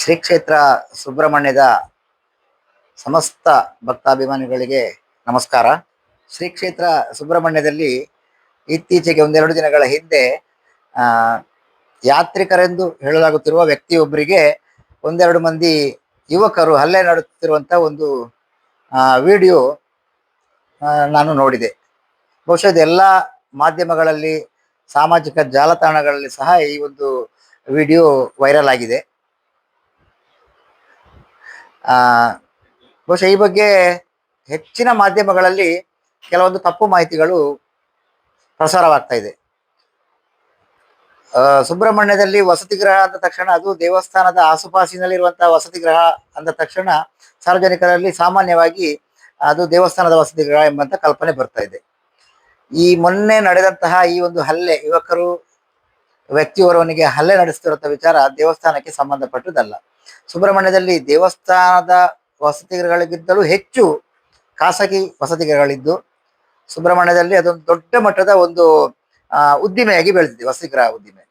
ಶ್ರೀ ಕ್ಷೇತ್ರ ಸುಬ್ರಹ್ಮಣ್ಯದ ಸಮಸ್ತ ಭಕ್ತಾಭಿಮಾನಿಗಳಿಗೆ ನಮಸ್ಕಾರ. ಶ್ರೀ ಕ್ಷೇತ್ರ ಸುಬ್ರಹ್ಮಣ್ಯದಲ್ಲಿ ಇತ್ತೀಚೆಗೆ ಒಂದೆರಡು ದಿನಗಳ ಹಿಂದೆ ಯಾತ್ರಿಕರೆಂದು ಹೇಳಲಾಗುತ್ತಿರುವ ವ್ಯಕ್ತಿಯೊಬ್ಬರಿಗೆ ಒಂದೆರಡು ಮಂದಿ ಯುವಕರು ಹಲ್ಲೆ ನಡೆಸುತ್ತಿರುವಂತ ಒಂದು ವಿಡಿಯೋ ನಾನು ನೋಡಿದೆ. ಬಹುಶಃ ಇದೆಲ್ಲ ಮಾಧ್ಯಮಗಳಲ್ಲಿ, ಸಾಮಾಜಿಕ ಜಾಲತಾಣಗಳಲ್ಲಿ ಸಹ ಈ ಒಂದು ವಿಡಿಯೋ ವೈರಲ್ ಆಗಿದೆ. ಬಹುಶಃ ಈ ಬಗ್ಗೆ ಹೆಚ್ಚಿನ ಮಾಧ್ಯಮಗಳಲ್ಲಿ ಕೆಲವೊಂದು ತಪ್ಪು ಮಾಹಿತಿಗಳು ಪ್ರಸಾರವಾಗ್ತಾ ಇದೆ. ಸುಬ್ರಹ್ಮಣ್ಯದಲ್ಲಿ ವಸತಿ ಗೃಹ ಅಂದ ತಕ್ಷಣ ಅದು ದೇವಸ್ಥಾನದ ಆಸುಪಾಸಿನಲ್ಲಿರುವಂತಹ ವಸತಿ ಗೃಹ ಅಂದ ತಕ್ಷಣ ಸಾರ್ವಜನಿಕರಲ್ಲಿ ಸಾಮಾನ್ಯವಾಗಿ ಅದು ದೇವಸ್ಥಾನದ ವಸತಿ ಗೃಹ ಎಂಬಂತ ಕಲ್ಪನೆ ಬರ್ತಾ ಇದೆ. ಈ ಮೊನ್ನೆ ನಡೆದಂತಹ ಈ ಒಂದು ಹಲ್ಲೆ ಯುವಕರು ವ್ಯಕ್ತಿಯೋರ್ವನಿಗೆ ಹಲ್ಲೆ ನಡೆಸುತ್ತಿರುವಂತ ವಿಚಾರ ದೇವಸ್ಥಾನಕ್ಕೆ ಸಂಬಂಧಪಟ್ಟದಲ್ಲ ಸುಬ್ರಹ್ಮಣ್ಯದಲ್ಲಿ ದೇವಸ್ಥಾನದ ವಸತಿಗೃಹಗಳಿಗಿಂತಲೂ ಹೆಚ್ಚು ಖಾಸಗಿ ವಸತಿಗೃಹಗಳಿದ್ದು, ಸುಬ್ರಹ್ಮಣ್ಯದಲ್ಲಿ ಅದೊಂದು ದೊಡ್ಡ ಮಟ್ಟದ ಒಂದು ಉದ್ದಿಮೆಯಾಗಿ ಬೆಳೆದಿದೆ, ವಸತಿಗೃಹ ಉದ್ದಿಮೆ.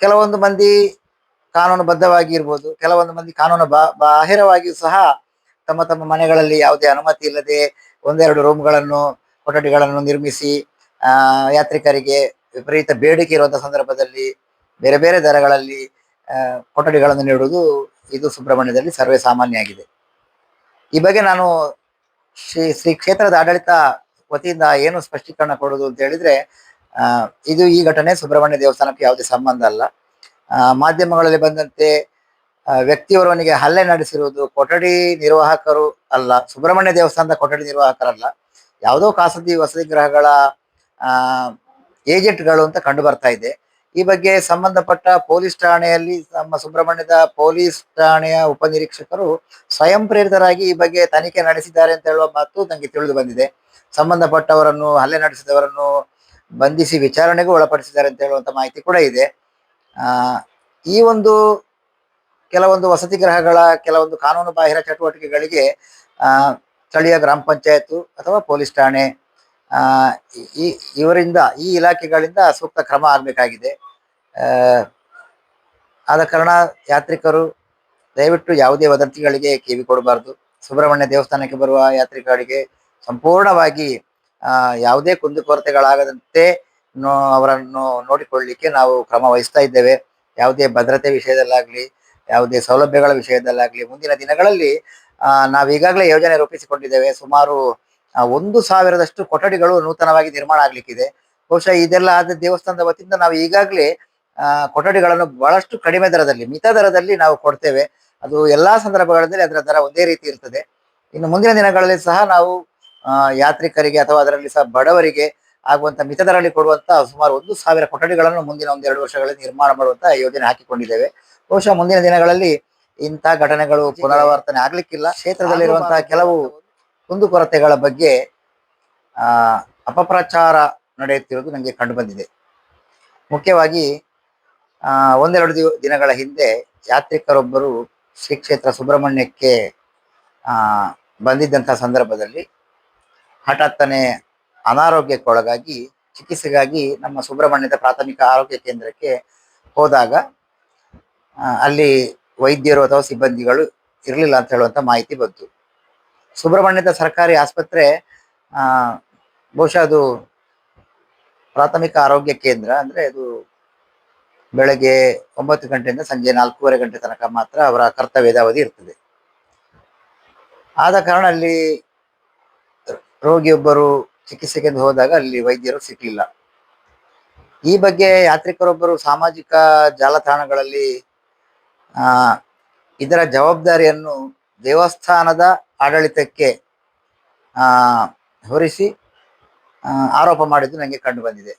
ಕೆಲವೊಂದು ಮಂದಿ ಕಾನೂನುಬದ್ಧವಾಗಿ ಇರ್ಬೋದು, ಕೆಲವೊಂದು ಮಂದಿ ಕಾನೂನು ಬಾಹಿರವಾಗಿಯೂ ಸಹ ತಮ್ಮ ತಮ್ಮ ಮನೆಗಳಲ್ಲಿ ಯಾವುದೇ ಅನುಮತಿ ಇಲ್ಲದೆ ಒಂದೆರಡು ರೂಮ್ಗಳನ್ನು, ಕೊಠಡಿಗಳನ್ನು ನಿರ್ಮಿಸಿ ಯಾತ್ರಿಕರಿಗೆ ವಿಪರೀತ ಬೇಡಿಕೆ ಇರುವಂತಹ ಸಂದರ್ಭದಲ್ಲಿ ಬೇರೆ ಬೇರೆ ದರಗಳಲ್ಲಿ ಕೊಠಡಿಗಳನ್ನು ನೀಡುವುದು ಇದು ಸುಬ್ರಹ್ಮಣ್ಯದಲ್ಲಿ ಸರ್ವೇ ಸಾಮಾನ್ಯ ಆಗಿದೆ ಈ ಬಗ್ಗೆ ನಾನು ಶ್ರೀ ಶ್ರೀ ಕ್ಷೇತ್ರದ ಆಡಳಿತ ವತಿಯಿಂದ ಏನು ಸ್ಪಷ್ಟೀಕರಣ ಕೊಡೋದು ಅಂತ ಹೇಳಿದ್ರೆ ಇದು ಈ ಘಟನೆ ಸುಬ್ರಹ್ಮಣ್ಯ ದೇವಸ್ಥಾನಕ್ಕೆ ಯಾವುದೇ ಸಂಬಂಧ ಅಲ್ಲ. ಮಾಧ್ಯಮಗಳಲ್ಲಿ ಬಂದಂತೆ ವ್ಯಕ್ತಿಯವರವನಿಗೆ ಹಲ್ಲೆ ನಡೆಸಿರುವುದು ಕೊಠಡಿ ನಿರ್ವಾಹಕರು ಅಲ್ಲ, ಸುಬ್ರಹ್ಮಣ್ಯ ದೇವಸ್ಥಾನದ ಕೊಠಡಿ ನಿರ್ವಾಹಕರಲ್ಲ. ಯಾವುದೋ ಖಾಸಗಿ ವಸತಿ ಗೃಹಗಳ ಏಜೆಂಟ್ಗಳು ಅಂತ ಕಂಡು ಬರ್ತಾ ಇದೆ. ಈ ಬಗ್ಗೆ ಸಂಬಂಧಪಟ್ಟ ಪೊಲೀಸ್ ಠಾಣೆಯಲ್ಲಿ ನಮ್ಮ ಸುಬ್ರಹ್ಮಣ್ಯದ ಪೊಲೀಸ್ ಠಾಣೆಯ ಉಪನಿರೀಕ್ಷಕರು ಸ್ವಯಂ ಪ್ರೇರಿತರಾಗಿ ಈ ಬಗ್ಗೆ ತನಿಖೆ ನಡೆಸಿದ್ದಾರೆ ಅಂತ ಹೇಳುವ ಮಾತು ನನಗೆ ತಿಳಿದು ಬಂದಿದೆ. ಸಂಬಂಧಪಟ್ಟವರನ್ನು, ಹಲ್ಲೆ ನಡೆಸಿದವರನ್ನು ಬಂಧಿಸಿ ವಿಚಾರಣೆಗೂ ಒಳಪಡಿಸಿದ್ದಾರೆ ಅಂತ ಹೇಳುವಂತ ಮಾಹಿತಿ ಕೂಡ ಇದೆ. ಆ, ಈ ಒಂದು ಕೆಲವೊಂದು ವಸತಿ ಗೃಹಗಳ, ಕೆಲವೊಂದು ಕಾನೂನು ಬಾಹಿರ ಚಟುವಟಿಕೆಗಳಿಗೆ ಸ್ಥಳೀಯ ಗ್ರಾಮ ಪಂಚಾಯತ್ ಅಥವಾ ಪೊಲೀಸ್ ಠಾಣೆ ಇವರಿಂದ, ಈ ಇಲಾಖೆಗಳಿಂದ ಸೂಕ್ತ ಕ್ರಮ ಆಗಬೇಕಾಗಿದೆ. ಆದ ಕಾರಣ ಯಾತ್ರಿಕರು ದಯವಿಟ್ಟು ಯಾವುದೇ ವದಂತಿಗಳಿಗೆ ಕಿವಿ ಕೊಡಬಾರ್ದು. ಸುಬ್ರಹ್ಮಣ್ಯ ದೇವಸ್ಥಾನಕ್ಕೆ ಬರುವ ಯಾತ್ರಿಕರಿಗೆ ಸಂಪೂರ್ಣವಾಗಿ ಯಾವುದೇ ಕುಂದುಕೊರತೆಗಳಾಗದಂತೆ ನೋ, ಅವರನ್ನು ನೋಡಿಕೊಳ್ಳಲಿಕ್ಕೆ ನಾವು ಕ್ರಮ ವಹಿಸ್ತಾ ಇದ್ದೇವೆ. ಯಾವುದೇ ಭದ್ರತೆ ವಿಷಯದಲ್ಲಾಗ್ಲಿ, ಯಾವುದೇ ಸೌಲಭ್ಯಗಳ ವಿಷಯದಲ್ಲಾಗ್ಲಿ, ಮುಂದಿನ ದಿನಗಳಲ್ಲಿ ನಾವು ಈಗಾಗಲೇ ಯೋಜನೆ ರೂಪಿಸಿಕೊಂಡಿದ್ದೇವೆ. ಸುಮಾರು ಒಂದು ಸಾವಿರದಷ್ಟು ಕೊಠಡಿಗಳು ನೂತನವಾಗಿ ನಿರ್ಮಾಣ ಆಗ್ಲಿಕ್ಕಿದೆ. ಬಹುಶಃ ಇದೆಲ್ಲ ಆದ ದೇವಸ್ಥಾನದ ವತಿಯಿಂದ ನಾವು ಈಗಾಗಲೇ ಕೊಠಡಿಗಳನ್ನು ಬಹಳಷ್ಟು ಕಡಿಮೆ ದರದಲ್ಲಿ ಮಿತ ದರದಲ್ಲಿ ನಾವು ಕೊಡ್ತೇವೆ. ಅದು ಎಲ್ಲಾ ಸಂದರ್ಭಗಳಲ್ಲಿ ಅದರ ದರ ಒಂದೇ ರೀತಿ ಇರ್ತದೆ. ಇನ್ನು ಮುಂದಿನ ದಿನಗಳಲ್ಲಿ ಸಹ ನಾವು ಯಾತ್ರಿಕರಿಗೆ ಅಥವಾ ಅದರಲ್ಲಿ ಸಹ ಬಡವರಿಗೆ ಆಗುವಂತ ಮಿತ ದರದಲ್ಲಿ ಕೊಡುವಂತ ಸುಮಾರು ಒಂದು ಸಾವಿರ ಕೊಠಡಿಗಳನ್ನು ಮುಂದಿನ ಒಂದೆರಡು ವರ್ಷಗಳಲ್ಲಿ ನಿರ್ಮಾಣ ಮಾಡುವಂತ ಯೋಜನೆ ಹಾಕಿಕೊಂಡಿದ್ದೇವೆ. ಬಹುಶಃ ಮುಂದಿನ ದಿನಗಳಲ್ಲಿ ಇಂತಹ ಘಟನೆಗಳು ಪುನರಾವರ್ತನೆ ಆಗ್ಲಿಕ್ಕಿಲ್ಲ. ಕ್ಷೇತ್ರದಲ್ಲಿರುವಂತಹ ಕೆಲವು ಕುಂದುಕೊರತೆಗಳ ಬಗ್ಗೆ ಅಪಪ್ರಚಾರ ನಡೆಯುತ್ತಿರುವುದು ನನಗೆ ಕಂಡು ಬಂದಿದೆ. ಮುಖ್ಯವಾಗಿ ಒಂದೆರಡು ದಿವ ದಿನಗಳ ಹಿಂದೆ ಯಾತ್ರಿಕರೊಬ್ಬರು ಶ್ರೀ ಕ್ಷೇತ್ರ ಸುಬ್ರಹ್ಮಣ್ಯಕ್ಕೆ, ಆ ಬಂದಿದ್ದಂತಹ ಸಂದರ್ಭದಲ್ಲಿ ಹಠಾತ್ತನೆ ಅನಾರೋಗ್ಯಕ್ಕೊಳಗಾಗಿ ಚಿಕಿತ್ಸೆಗಾಗಿ ನಮ್ಮ ಸುಬ್ರಹ್ಮಣ್ಯದ ಪ್ರಾಥಮಿಕ ಆರೋಗ್ಯ ಕೇಂದ್ರಕ್ಕೆ ಹೋದಾಗ ಅಲ್ಲಿ ವೈದ್ಯರು ಅಥವಾ ಸಿಬ್ಬಂದಿಗಳು ಇರಲಿಲ್ಲ ಅಂತ ಹೇಳುವಂತ ಮಾಹಿತಿ ಬಂತು. ಸುಬ್ರಹ್ಮಣ್ಯದ ಸರ್ಕಾರಿ ಆಸ್ಪತ್ರೆ, ಆ, ಬಹುಶಃ ಅದು ಪ್ರಾಥಮಿಕ ಆರೋಗ್ಯ ಕೇಂದ್ರ ಅಂದ್ರೆ ಅದು ಬೆಳಗ್ಗೆ ಒಂಬತ್ತು ಗಂಟೆಯಿಂದ ಸಂಜೆ ನಾಲ್ಕೂವರೆ ಗಂಟೆ ತನಕ ಮಾತ್ರ ಅವರ ಕರ್ತವ್ಯದ ಅವಧಿ ಇರ್ತದೆ. ಆದ ಕಾರಣ ಅಲ್ಲಿ ರೋಗಿಯೊಬ್ಬರು ಚಿಕಿತ್ಸೆಗೆಂದು ಹೋದಾಗ ಅಲ್ಲಿ ವೈದ್ಯರು ಸಿಗ್ಲಿಲ್ಲ ಈ ಬಗ್ಗೆ ಯಾತ್ರಿಕರೊಬ್ಬರು ಸಾಮಾಜಿಕ ಜಾಲತಾಣಗಳಲ್ಲಿ ಇದರ ಜವಾಬ್ದಾರಿಯನ್ನು ದೇವಸ್ಥಾನದ ಆಡಳಿತಕ್ಕೆ ಹೊರಿಸಿ ಆರೋಪ ಮಾಡಿದ್ದು ನನಗೆ ಕಂಡು ಬಂದಿದೆ.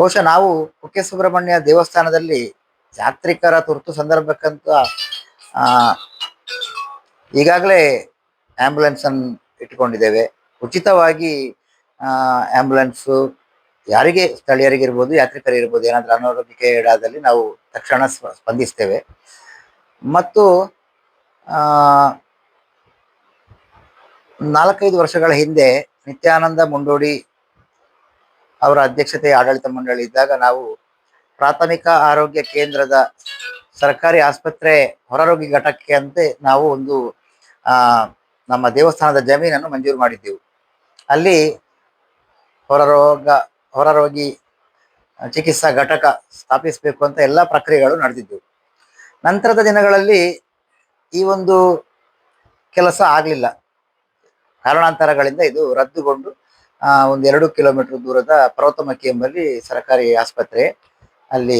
ಬಹುಶಃ ನಾವು ಕುಕ್ಕೆ ಸುಬ್ರಹ್ಮಣ್ಯ ದೇವಸ್ಥಾನದಲ್ಲಿ ಯಾತ್ರಿಕರ ತುರ್ತು ಸಂದರ್ಭಕ್ಕಂತ ಈಗಾಗಲೇ ಆಂಬ್ಯುಲೆನ್ಸ್ ಅನ್ನು ಇಟ್ಟುಕೊಂಡಿದ್ದೇವೆ. ಉಚಿತವಾಗಿ ಆಂಬ್ಯುಲೆನ್ಸು ಯಾರಿಗೆ ಸ್ಥಳೀಯರಿಗಿರ್ಬೋದು ಯಾತ್ರಿಕರಿಗಿರ್ಬೋದು ಏನಾದರೂ ಅನಾರೋಗ್ಯಕ್ಕೆ ಈಡಾದಲ್ಲಿ ನಾವು ತಕ್ಷಣ ಸ್ಪ- ಸ್ಪಂದಿಸ್ತೇವೆ. ಮತ್ತು ನಾಲ್ಕೈದು ವರ್ಷಗಳ ಹಿಂದೆ ನಿತ್ಯಾನಂದ ಮುಂಡೋಡಿ ಅವರ ಅಧ್ಯಕ್ಷತೆ ಆಡಳಿತ ಮಂಡಳಿ ಇದ್ದಾಗ ನಾವು ಪ್ರಾಥಮಿಕ ಆರೋಗ್ಯ ಕೇಂದ್ರದ ಸರ್ಕಾರಿ ಆಸ್ಪತ್ರೆ ಹೊರರೋಗಿ ಘಟಕಕ್ಕೆ ಅಂತೆ ನಾವು ಒಂದು ನಮ್ಮ ದೇವಸ್ಥಾನದ ಜಮೀನನ್ನು ಮಂಜೂರು ಮಾಡಿದ್ದೆವು. ಅಲ್ಲಿ ಹೊರರೋಗ, ಹೊರರೋಗಿ ಚಿಕಿತ್ಸಾ ಘಟಕ ಸ್ಥಾಪಿಸಬೇಕು ಅಂತ ಎಲ್ಲ ಪ್ರಕ್ರಿಯೆಗಳು ನಡೆದಿದ್ದವು. ನಂತರದ ದಿನಗಳಲ್ಲಿ ಈ ಒಂದು ಕೆಲಸ ಆಗಲಿಲ್ಲ. ಕಾರಣಾಂತರಗಳಿಂದ ಇದು ರದ್ದುಗೊಂಡು ಆ, ಒಂದು ಎರಡು ಕಿಲೋಮೀಟರ್ ದೂರದ ಪರ್ವತಮಕ್ಕಿ ಎಂಬಲ್ಲಿ ಸರ್ಕಾರಿ ಆಸ್ಪತ್ರೆ. ಅಲ್ಲಿ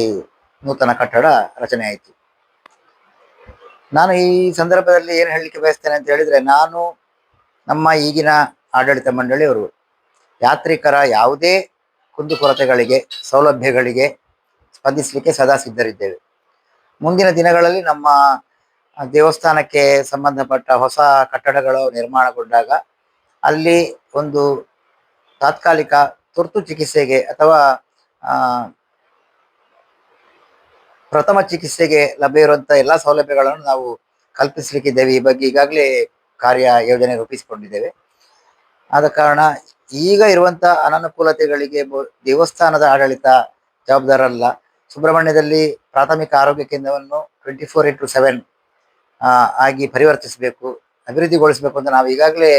ನೂತನ ಕಟ್ಟಡ ರಚನೆ ಆಯಿತು. ನಾನು ಈ ಸಂದರ್ಭದಲ್ಲಿ ಏನು ಹೇಳಲಿಕ್ಕೆ ಬಯಸ್ತೇನೆ ಅಂತ ಹೇಳಿದ್ರೆ ನಾನು ನಮ್ಮ ಈಗಿನ ಆಡಳಿತ ಮಂಡಳಿಯವರು ಯಾತ್ರಿಕರ ಯಾವುದೇ ಕುಂದುಕೊರತೆಗಳಿಗೆ ಸೌಲಭ್ಯಗಳಿಗೆ ಸ್ಪಂದಿಸಲಿಕ್ಕೆ ಸದಾ ಸಿದ್ಧರಿದ್ದೇವೆ. ಮುಂದಿನ ದಿನಗಳಲ್ಲಿ ನಮ್ಮ ದೇವಸ್ಥಾನಕ್ಕೆ ಸಂಬಂಧಪಟ್ಟ ಹೊಸ ಕಟ್ಟಡಗಳು ನಿರ್ಮಾಣಗೊಂಡಾಗ ಅಲ್ಲಿ ಒಂದು ತಾತ್ಕಾಲಿಕ ತುರ್ತು ಚಿಕಿತ್ಸೆಗೆ ಅಥವಾ ಪ್ರಥಮ ಚಿಕಿತ್ಸೆಗೆ ಲಭ್ಯ ಇರುವಂತಹ ಎಲ್ಲಾ ಸೌಲಭ್ಯಗಳನ್ನು ನಾವು ಕಲ್ಪಿಸಲಿಕ್ಕಿದ್ದೇವೆ. ಈ ಬಗ್ಗೆ ಈಗಾಗಲೇ ಕಾರ್ಯ ಯೋಜನೆ ರೂಪಿಸಿಕೊಂಡಿದ್ದೇವೆ. ಆದ ಕಾರಣ ಈಗ ಇರುವಂತಹ ಅನನುಕೂಲತೆಗಳಿಗೆ ದೇವಸ್ಥಾನದ ಆಡಳಿತ ಜವಾಬ್ದಾರಲ್ಲ ಸುಬ್ರಹ್ಮಣ್ಯದಲ್ಲಿ ಪ್ರಾಥಮಿಕ ಆರೋಗ್ಯ ಕೇಂದ್ರವನ್ನು ಟ್ವೆಂಟಿ ಫೋರ್ ಇಂಟು ಸೆವೆನ್ ಆಗಿ ಪರಿವರ್ತಿಸಬೇಕು, ಅಭಿವೃದ್ಧಿಗೊಳಿಸಬೇಕು ಅಂತ ನಾವು ಈಗಾಗಲೇ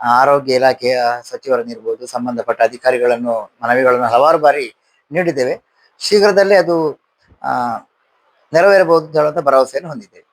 ಆರೋಗ್ಯ ಇಲಾಖೆಯ ಸಚಿವರನ್ನಿರ್ಬೋದು ಸಂಬಂಧಪಟ್ಟ ಅಧಿಕಾರಿಗಳನ್ನು, ಮನವಿಗಳನ್ನು ಹಲವಾರು ಬಾರಿ ನೀಡಿದ್ದೇವೆ. ಶೀಘ್ರದಲ್ಲೇ ಅದು ನೆರವೇರಬಹುದು ಅಂತ ಭರವಸೆಯನ್ನು ಹೊಂದಿದ್ದೇವೆ.